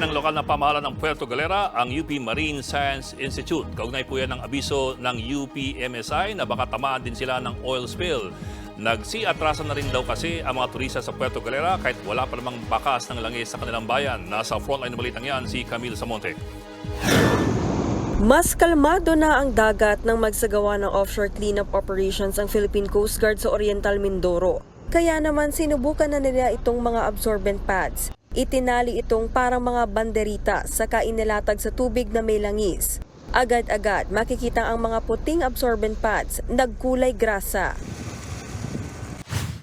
ng lokal na pamahalaan ng Puerto Galera ang UP Marine Science Institute. Kaugnay po yan ng abiso ng UP-MSI na baka tamaan din sila ng oil spill. Nagsi-atrasan na rin daw kasi ang mga turista sa Puerto Galera kahit wala pa namang bakas ng langis sa kanilang bayan. Nasa frontline ng balitang yan si Camille Samonte. Mas kalmado na ang dagat nang magsagawa ng offshore cleanup operations ang Philippine Coast Guard sa Oriental Mindoro. Kaya naman sinubukan na nila itong mga absorbent pads. Itinali itong parang mga banderita saka inilatag sa tubig na may langis. Agad-agad makikita ang mga puting absorbent pads nagkulay grasa.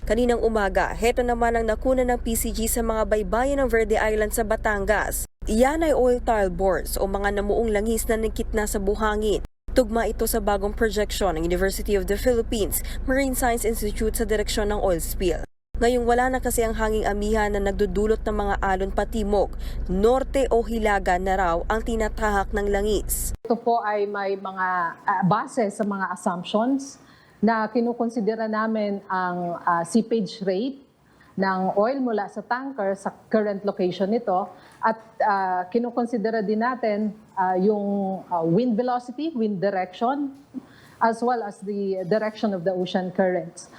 Kaninang umaga, heto naman ang nakuna ng PCG sa mga baybayin ng Verde Island sa Batangas. Iyan ay oil tile bores o mga namuong langis na nagkitna sa buhangin. Tugma ito sa bagong projection ng University of the Philippines Marine Science Institute sa direksyon ng oil spill. Ngayong wala na kasi ang hanging amihan na nagdudulot ng mga alon patimog, norte o hilaga na raw ang tinatahak ng langis. Ito po ay may mga ah, base sa mga assumptions na kinukonsidera namin ang ah, seepage rate ng oil mula sa tanker sa current location nito at ah, kinukonsidera din natin ah, yung ah, wind velocity, wind direction, as well as the direction of the ocean currents.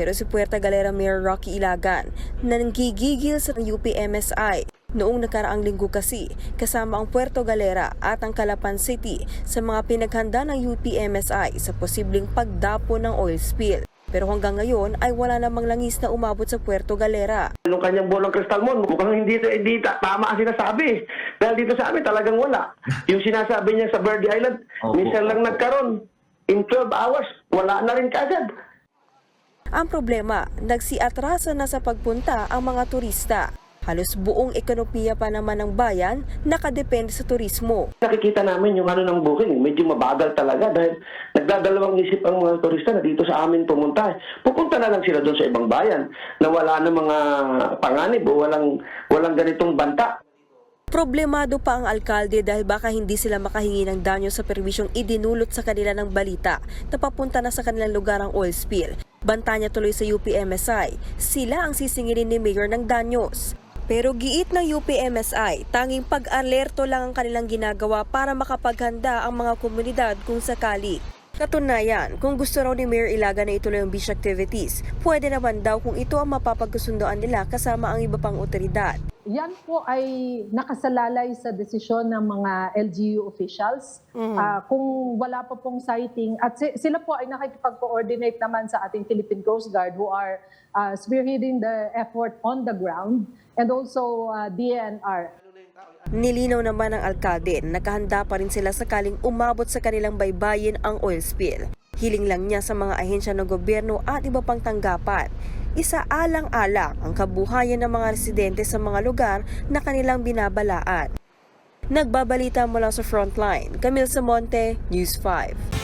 Pero si Puerto Galera Mayor Rocky Ilagan nanggigigil sa UPMSI noong nakaraang linggo kasi kasama ang Puerto Galera at ang Calapan City sa mga pinaghanda ng UPMSI sa posibleng pagdapo ng oil spill. Pero hanggang ngayon ay wala namang langis na umabot sa Puerto Galera. Nung kanyang bolong kristal mo, mukhang hindi, hindi ta- tama ang sinasabi. Dahil dito sa amin talagang wala. Yung sinasabi niya sa Verde Island, minsan lang nagkaroon. In 12 hours, wala na rin kagad. Ang problema, nagsiatrasa na sa pagpunta ang mga turista. Halos buong ekonomiya pa naman ng bayan nakadepende sa turismo. Nakikita namin yung ano ng booking, medyo mabagal talaga dahil nagdadalawang isip ang mga turista na dito sa amin pumunta. Pupunta na lang sila doon sa ibang bayan na wala na mga panganib o walang, walang ganitong banta. Problemado pa ang alkalde dahil baka hindi sila makahingi ng danyo sa perwisyong idinulot sa kanila ng balita na papunta na sa kanilang lugar ang oil spill. Banta niya tuloy sa UPMSI, sila ang sisingilin ni Mayor ng danyos. Pero giit ng UPMSI, tanging pag-alerto lang ang kanilang ginagawa para makapaghanda ang mga komunidad kung sakali. Katunayan, kung gusto raw ni Mayor Ilaga na ituloy ang beach activities, pwede naman daw kung ito ang mapapagkasundoan nila kasama ang iba pang otoridad. Yan po ay nakasalalay sa desisyon ng mga LGU officials. Ah, kung wala pa pong sighting, at si- sila po ay nakikipag-coordinate naman sa ating Philippine Coast Guard who are ah, spearheading the effort on the ground and also ah, DNR. Nilinaw naman ng alkalde na nakahanda pa rin sila sakaling umabot sa kanilang baybayin ang oil spill. Hiling lang niya sa mga ahensya ng gobyerno at iba pang tanggapan. Isaalang-alang ang kabuhayan ng mga residente sa mga lugar na kanilang binabalaan. Nagbabalita mula sa Frontline, Camille Samonte, News 5.